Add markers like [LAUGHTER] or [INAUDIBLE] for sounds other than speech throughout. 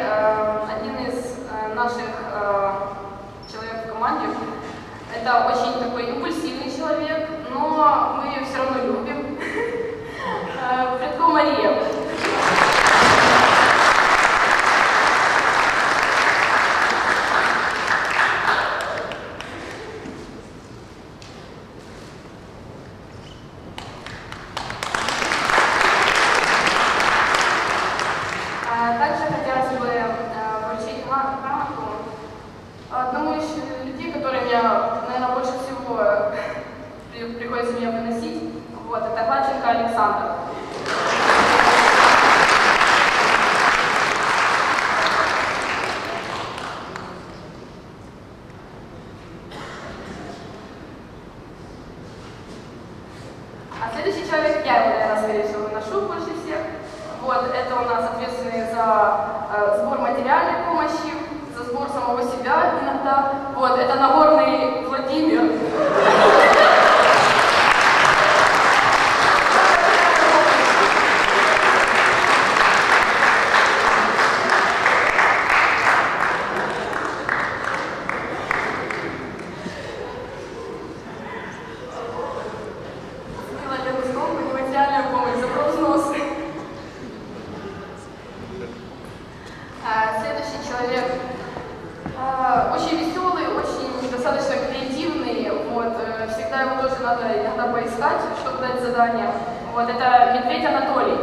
Э, один из э, наших э, человек в команде, это очень такой импульсивный человек, но мы ее все равно любим. [LAUGHS] Предко Мария. человек, я, наверное, скорее всего, выношу больше всех. Вот, это у нас ответственные за э, сбор материальной помощи, за сбор самого себя иногда. Вот, это Нагорный Владимир, Вот, э, всегда его тоже надо иногда поискать, чтобы дать задание. Вот, это Медведь Анатолий.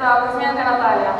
Dobrze, zmianę Natalia.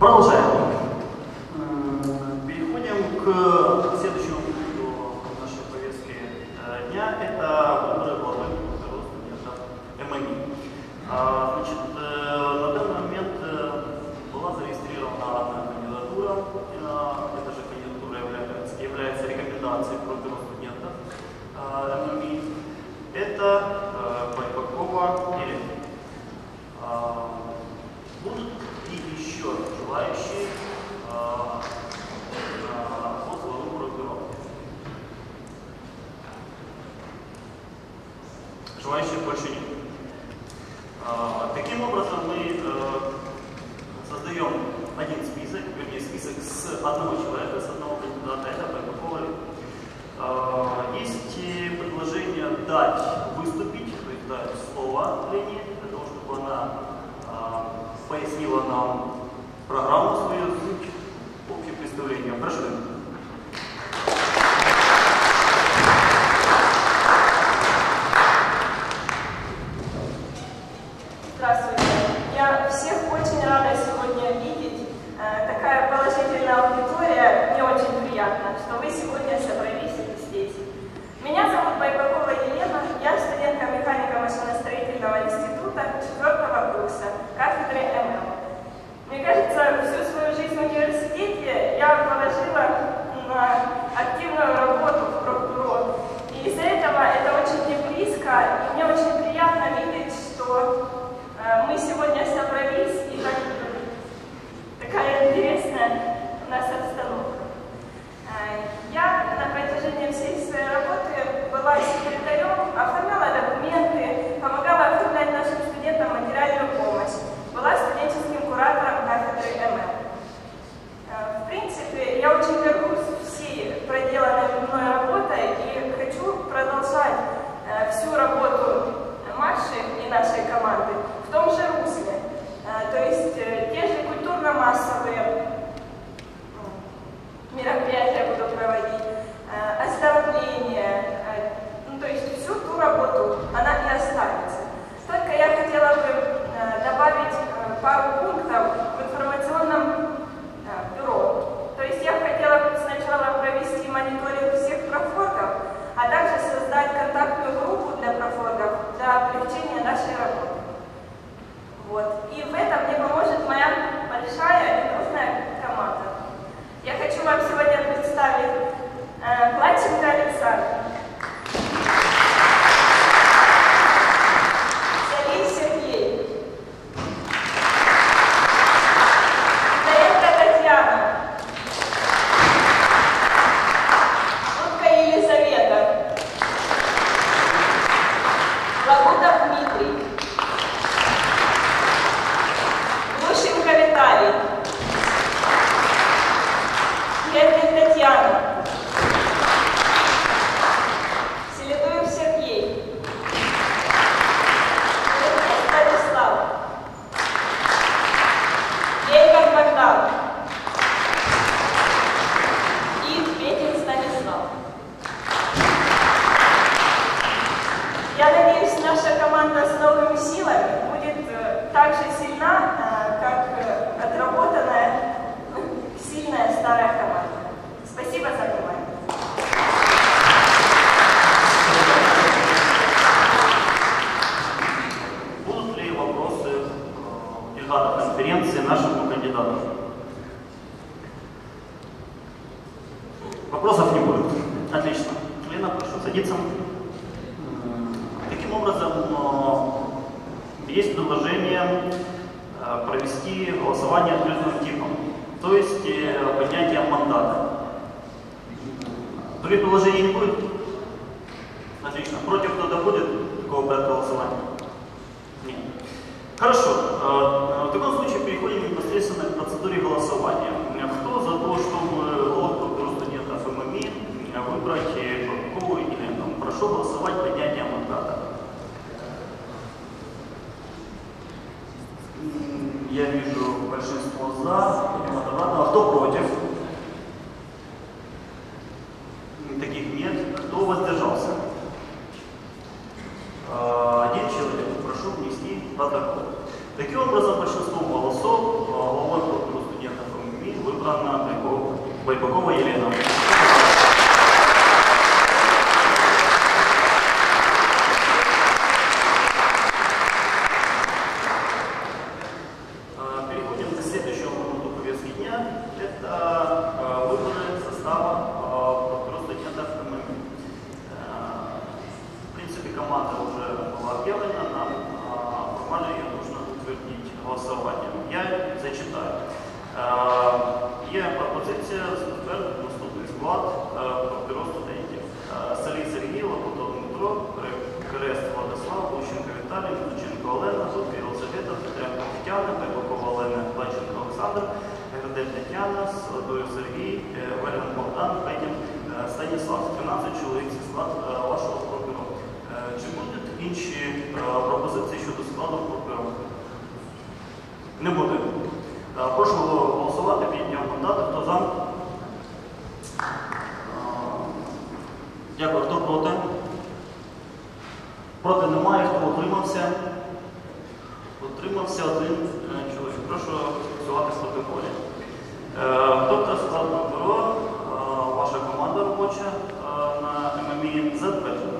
Vamos lá. Желающих больше нет. А, таким образом, мы э, создаем один список, вернее, список с одного человека, с одного кандидата, это Бэкхолли. А, есть предложение дать выступить, то есть дать слово Лене, для того, чтобы она а, пояснила нам программу свою, общее представление. Прошу. savaş bekliyor. Е, є пропозиція затвердити наступний склад е, партнерів студентів. Салій Сергій, Лапутов Дмитро, Крест Владислав, Лущенко Віталій, Лученко Олена, Зубка Єлизавета, Петренко Тетяна, Тайбакова Олена, Плаченко Олександр, Гердель Тетяна, Садою Сергій, Вельман Богдан, Петін Станіслав. 13 чоловік зі склад вашого партнеру. Чи будуть інші пропозиції щодо складу партнеру? Не буде. Прошу чоловік. Прошу працювати слабий полі. Доктор е, тобто Сазар Бюро, е, ваша команда робоча е, на ММІ затверджена.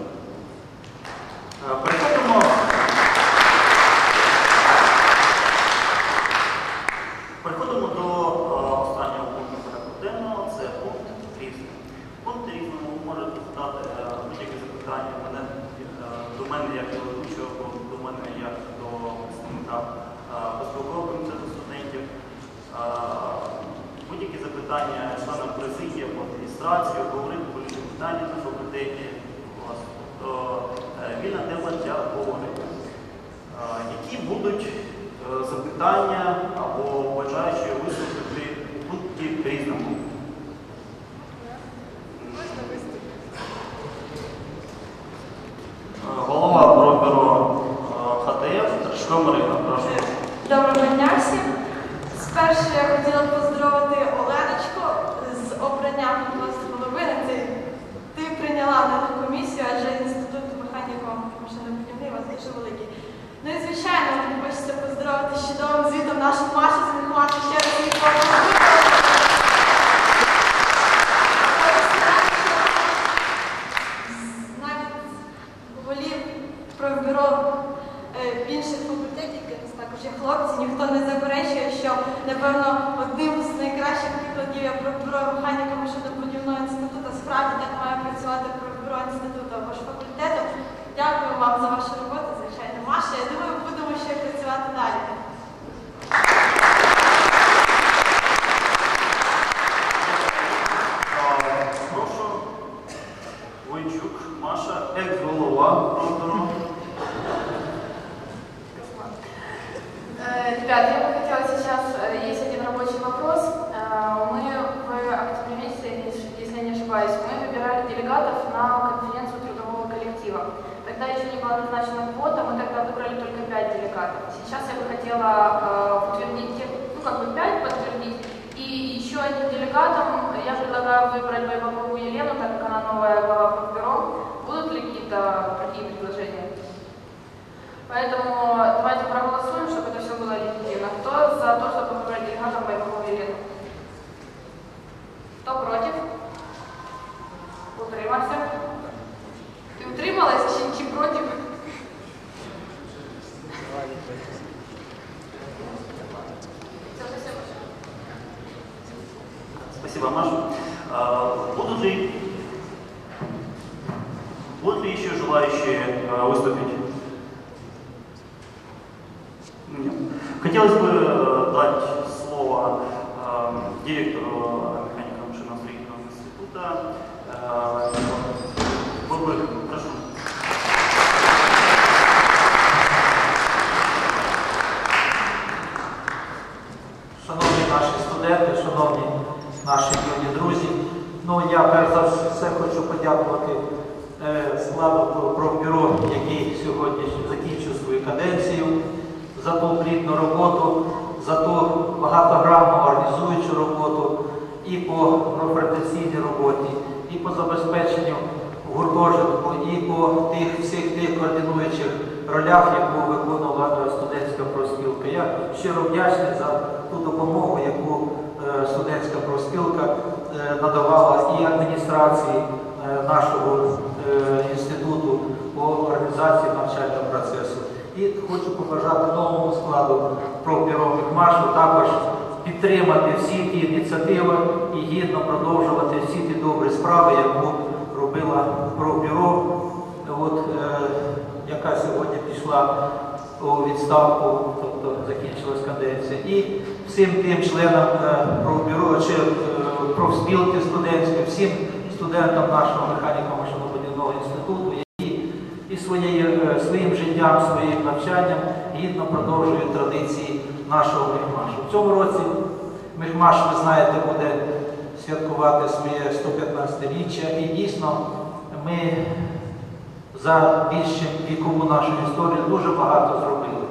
за вашу роботу, звичайно, Маша. Я думаю, щиро вдячний за ту допомогу, яку е, студентська профспілка е, надавала і адміністрації е, нашого інституту по організації навчального процесу. І хочу побажати новому складу профбюро Мехмашу також підтримати всі ті ініціативи і гідно продовжувати всі ті добрі справи, яку робила профбюро, яка сьогодні пішла у відставку, закінчилась. І всім тим членам е, профбюро чи е, профспілки студентської, всім студентам нашого механіко машинобудівного інституту, які і своєю, е, своїм життям, своїм навчанням гідно продовжують традиції нашого Мехмашу. В цьому році Мехмаш, ви знаєте, буде святкувати своє 115-річчя і дійсно ми за більш чим вікову нашу історію дуже багато зробили.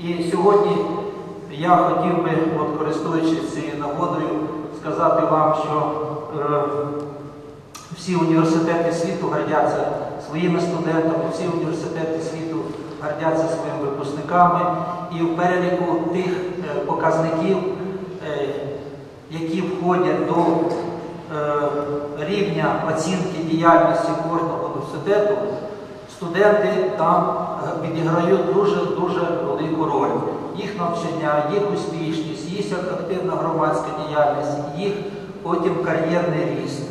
І сьогодні я хотів би, от, користуючись цією нагодою, сказати вам, що е, всі університети світу гордяться своїми студентами, всі університети світу гордяться своїми випускниками. І в переліку тих е, показників, е, які входять до е, рівня оцінки діяльності кожного університету, студенти там е, відіграють дуже-дуже велику роль. Їх навчання, їх успішність, їх активна громадська діяльність, їх потім кар'єрний ріст.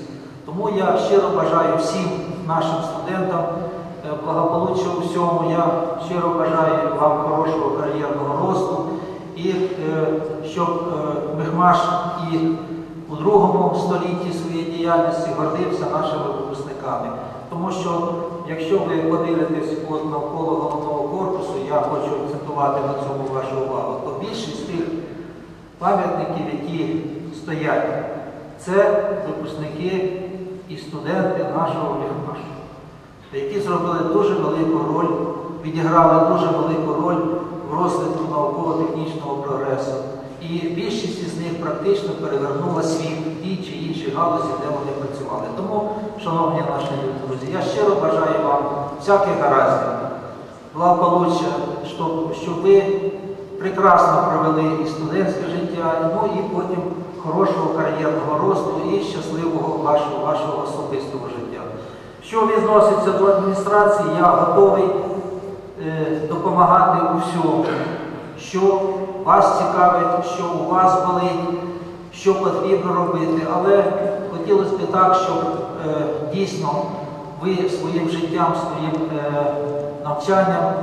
Тому я щиро бажаю всім нашим студентам е, благополуччя у всьому. Я щиро бажаю вам хорошого кар'єрного росту і е, щоб е, Мехмаш і у другому столітті своєї діяльності гордився нашими випускниками. Тому що, якщо ви подивитесь от навколо головного корпусу, я хочу акцентувати на цьому вашу увагу, то більшість тих пам'ятників, які стоять, це випускники і студенти нашого Мехмашу, які зробили дуже велику роль, відіграли дуже велику роль в розвитку науково-технічного прогресу. І більшість із них практично перевернула світ в тій чи іншій галузі, де вони працювали. Тому, шановні наші друзі, я щиро бажаю вам всяких гараздів, благополуччя, щоб, щоб ви прекрасно провели і студентське життя, ну і потім хорошого кар'єрного росту і щасливого вашого, вашого особистого життя. Що відноситься до адміністрації, я готовий е, допомагати у всьому, що вас цікавить, що у вас болить, що потрібно робити. Але хотілося б так, щоб е, дійсно ви своїм життям, своїм е, навчанням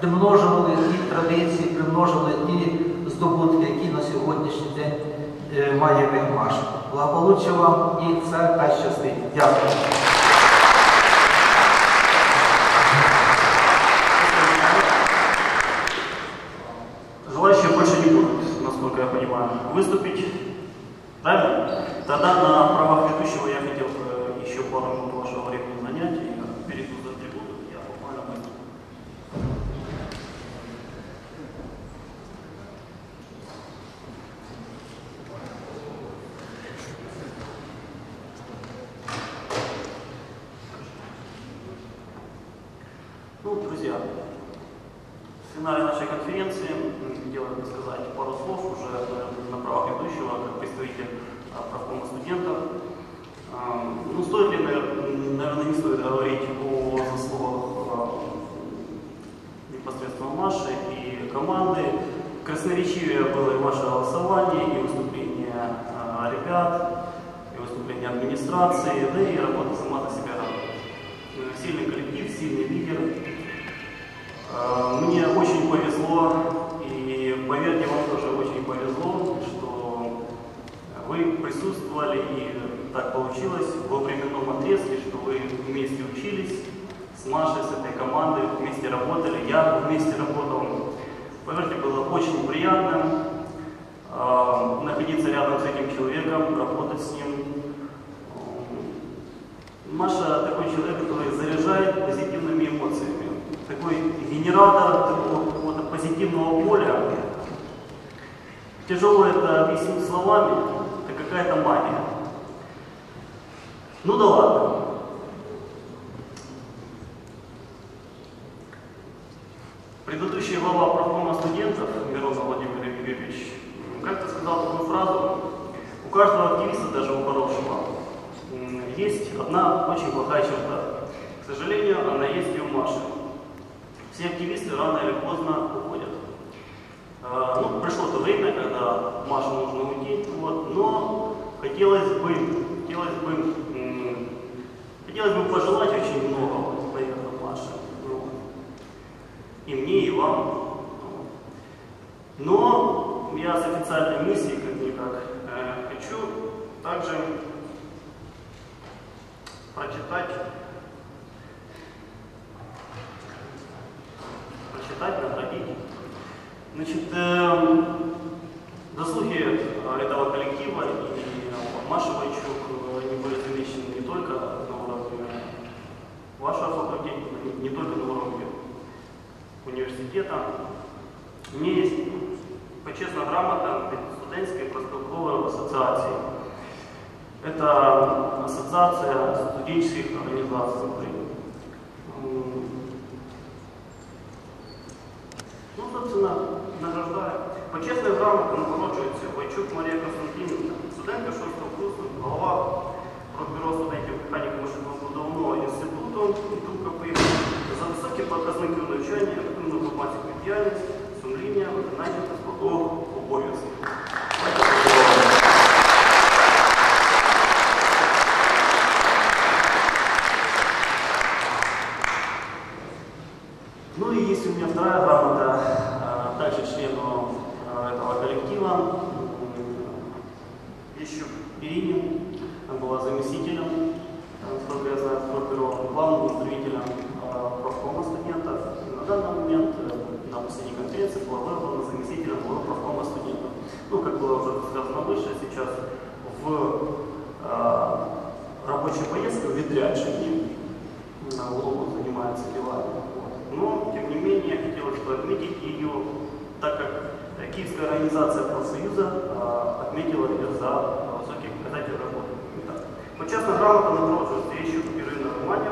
примножували ті традиції, примножили ті здобутки, які на сьогоднішній день е, має Мехмаш. Благополуччя вам і це та щастить. Дякую. Друзья, в финале нашей конференции хотел бы сказать пару слов уже на правах ведущего, как представитель а, профкома студентов. Ну, стоит ли, наверное, не стоит говорить о заслугах а, непосредственно Маши и команды. Красноречивее было и ваше голосование, и выступление а, ребят. выступления администрации, да и работа сама за себя Сильный коллектив, сильный лидер. Э, Мне очень повезло, и поверьте, вам тоже очень повезло, что вы присутствовали, и так получилось во временном отрезке, что вы вместе учились с Машей, с этой командой, вместе работали, я вместе работал. Поверьте, было очень приятно э, находиться рядом с этим человеком, работать с ним. Генератор такого позитивного поля. Тяжело это объяснить словами, это какая-то магия. Ну да ладно. Предыдущий глава профкома студентов Мирон Владимир Юрьевич как-то сказал такую фразу, у каждого активиста, даже у хорошего, есть одна очень плохая черта. К сожалению, она есть и у Маши. Все активисты рано или поздно уходят. А, Ну, пришло то время, когда Маше нужно уйти, вот, но хотелось бы, хотелось бы, хотелось бы пожелать очень много, наверное, Маше. Вот. И мне, и вам. Но я с официальной миссией, как-никак, э, хочу также прочитать, прочитать, наградить. Значит, эм, заслуги э, этого коллектива Ну, награждає. Почесною грамотою нагороджується Войчук Марія Константинівна, студентка 6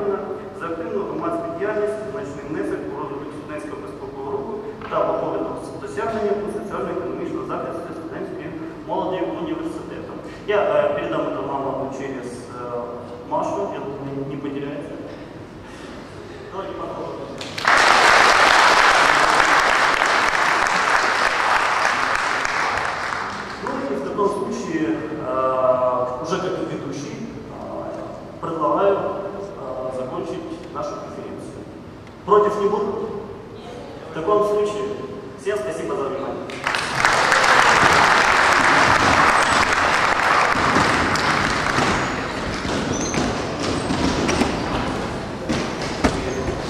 Ірина Романівна за активну громадську діяльність, значний внесок у розвиток студентського безпекового руху та виходить досягнення у соціально-економічного захисту студентської молоді університету. Я э, передам эту грамоту через э, Машу, я думаю, не потеряется. Давайте попробуем.